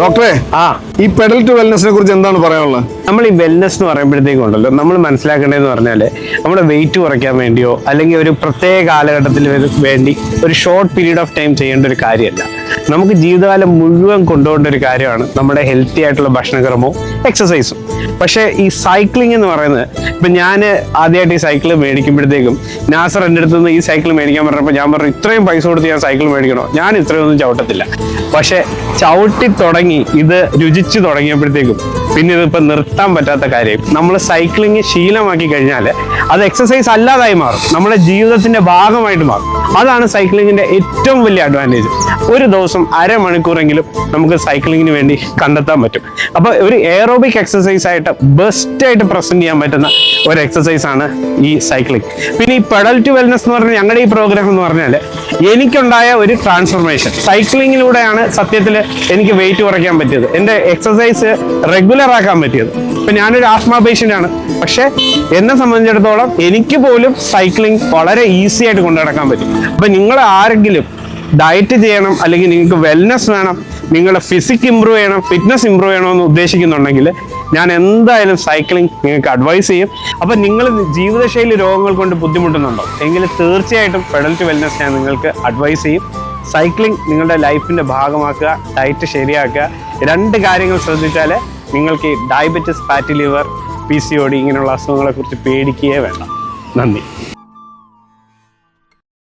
ഡോക്ടറെ ആ. ഈ പെഡൽ ടു വെൽനെസിനെ കുറിച്ച് എന്താണ് പറയാനുള്ളത്? നമ്മൾ ഈ വെൽനെസ് എന്ന് പറയുമ്പോഴത്തേക്കും ഉണ്ടല്ലോ നമ്മൾ മനസ്സിലാക്കേണ്ടതെന്ന് പറഞ്ഞാൽ നമ്മുടെ വെയിറ്റ് കുറയ്ക്കാൻ വേണ്ടിയോ അല്ലെങ്കിൽ ഒരു പ്രത്യേക കാലഘട്ടത്തിൽ വേണ്ടി ഒരു ഷോർട്ട് പീരീഡ് ഓഫ് ടൈം ചെയ്യേണ്ട ഒരു കാര്യമല്ല. നമുക്ക് ജീവിതകാലം മുഴുവൻ കൊണ്ടുപോകേണ്ട ഒരു കാര്യമാണ് നമ്മുടെ ഹെൽത്തി ആയിട്ടുള്ള ഭക്ഷണക്രമവും എക്സസൈസും പക്ഷേ ഈ സൈക്ലിംഗ് എന്ന് പറയുന്നത് ഇപ്പം ഞാൻ ആദ്യമായിട്ട് ഈ സൈക്കിൾ മേടിക്കുമ്പോഴത്തേക്കും നാസർ എന്റെ അടുത്ത് നിന്ന് ഈ സൈക്കിൾ മേടിക്കാൻ പറഞ്ഞപ്പോൾ ഞാൻ പറഞ്ഞു ഇത്രയും പൈസ കൊടുത്ത് ഞാൻ സൈക്കിൾ മേടിക്കണോ? ഞാൻ ഇത്രയൊന്നും ചവിട്ടത്തില്ല. പക്ഷേ ചവിട്ടി തുടങ്ങി ഇത് രുചിച്ചു തുടങ്ങിയപ്പോഴത്തേക്കും പിന്നെ ഇതിപ്പോൾ നിർത്താൻ പറ്റാത്ത കാര്യം. നമ്മൾ സൈക്ലിംഗ് ശീലമാക്കി കഴിഞ്ഞാൽ അത് എക്സസൈസ് അല്ലാതായി മാറും. നമ്മുടെ ജീവിതത്തിന്റെ ഭാഗമായിട്ട് മാറും. അതാണ് സൈക്ലിങ്ങിന്റെ ഏറ്റവും വലിയ അഡ്വാന്റേജ് ഒരു ദിവസം അരമണിക്കൂറെങ്കിലും നമുക്ക് സൈക്ലിങ്ങിന് വേണ്ടി കണ്ടെത്താൻ പറ്റും. അപ്പോൾ ഒരു എയറോബിക് എക്സസൈസ് ആയിട്ട് ബെസ്റ്റായിട്ട് പ്രസന്റ് ചെയ്യാൻ പറ്റുന്ന ഒരു എക്സസൈസ് ആണ് ഈ സൈക്ലിംഗ് പിന്നെ ഈ പെഡൽ ടു വെൽനെസ് എന്ന് പറഞ്ഞാൽ ഞങ്ങളുടെ ഈ പ്രോഗ്രാം എന്ന് പറഞ്ഞാൽ എനിക്കുണ്ടായ ഒരു ട്രാൻസ്ഫോർമേഷൻ സൈക്ലിങ്ങിലൂടെയാണ് സത്യത്തിൽ എനിക്ക് വെയിറ്റ് കുറയ്ക്കാൻ പറ്റിയത്. എന്റെ എക്സസൈസ് റെഗുലർ ആക്കാൻ പറ്റിയത്. ഇപ്പം ഞാനൊരു ആസ്മ പേഷ്യന്റ് ആണ്. പക്ഷേ എന്നെ സംബന്ധിച്ചിടത്തോളം എനിക്ക് പോലും സൈക്ലിംഗ് വളരെ ഈസി ആയിട്ട് കൊണ്ടു നടക്കാൻ പറ്റും. അപ്പം നിങ്ങൾ ആരെങ്കിലും ഡയറ്റ് ചെയ്യണം അല്ലെങ്കിൽ നിങ്ങൾക്ക് വെൽനെസ് വേണം നിങ്ങളുടെ ഫിസിക് ഇമ്പ്രൂവ് ചെയ്യണം ഫിറ്റ്നസ് ഇമ്പ്രൂവ് ചെയ്യണമെന്ന് ഉദ്ദേശിക്കുന്നുണ്ടെങ്കിൽ ഞാൻ എന്തായാലും സൈക്ലിംഗ് നിങ്ങൾക്ക് അഡ്വൈസ് ചെയ്യും. അപ്പം നിങ്ങൾ ജീവിതശൈലി രോഗങ്ങൾ കൊണ്ട് ബുദ്ധിമുട്ടുന്നുണ്ടോ? എങ്കിൽ തീർച്ചയായിട്ടും പെഡൽ ടു വെൽനെസ് ഞാൻ നിങ്ങൾക്ക് അഡ്വൈസ് ചെയ്യും. സൈക്ലിംഗ് നിങ്ങളുടെ ലൈഫിന്റെ ഭാഗമാക്കുക ഡയറ്റ് ശരിയാക്കുക. രണ്ട് കാര്യങ്ങൾ ശ്രദ്ധിച്ചാൽ നിങ്ങൾക്ക് ഈ diabetes fatty liver P C O D ഇങ്ങനെയുള്ള അസുഖങ്ങളെക്കുറിച്ച് പേടിക്കുകയേ വേണ്ട. നന്ദി.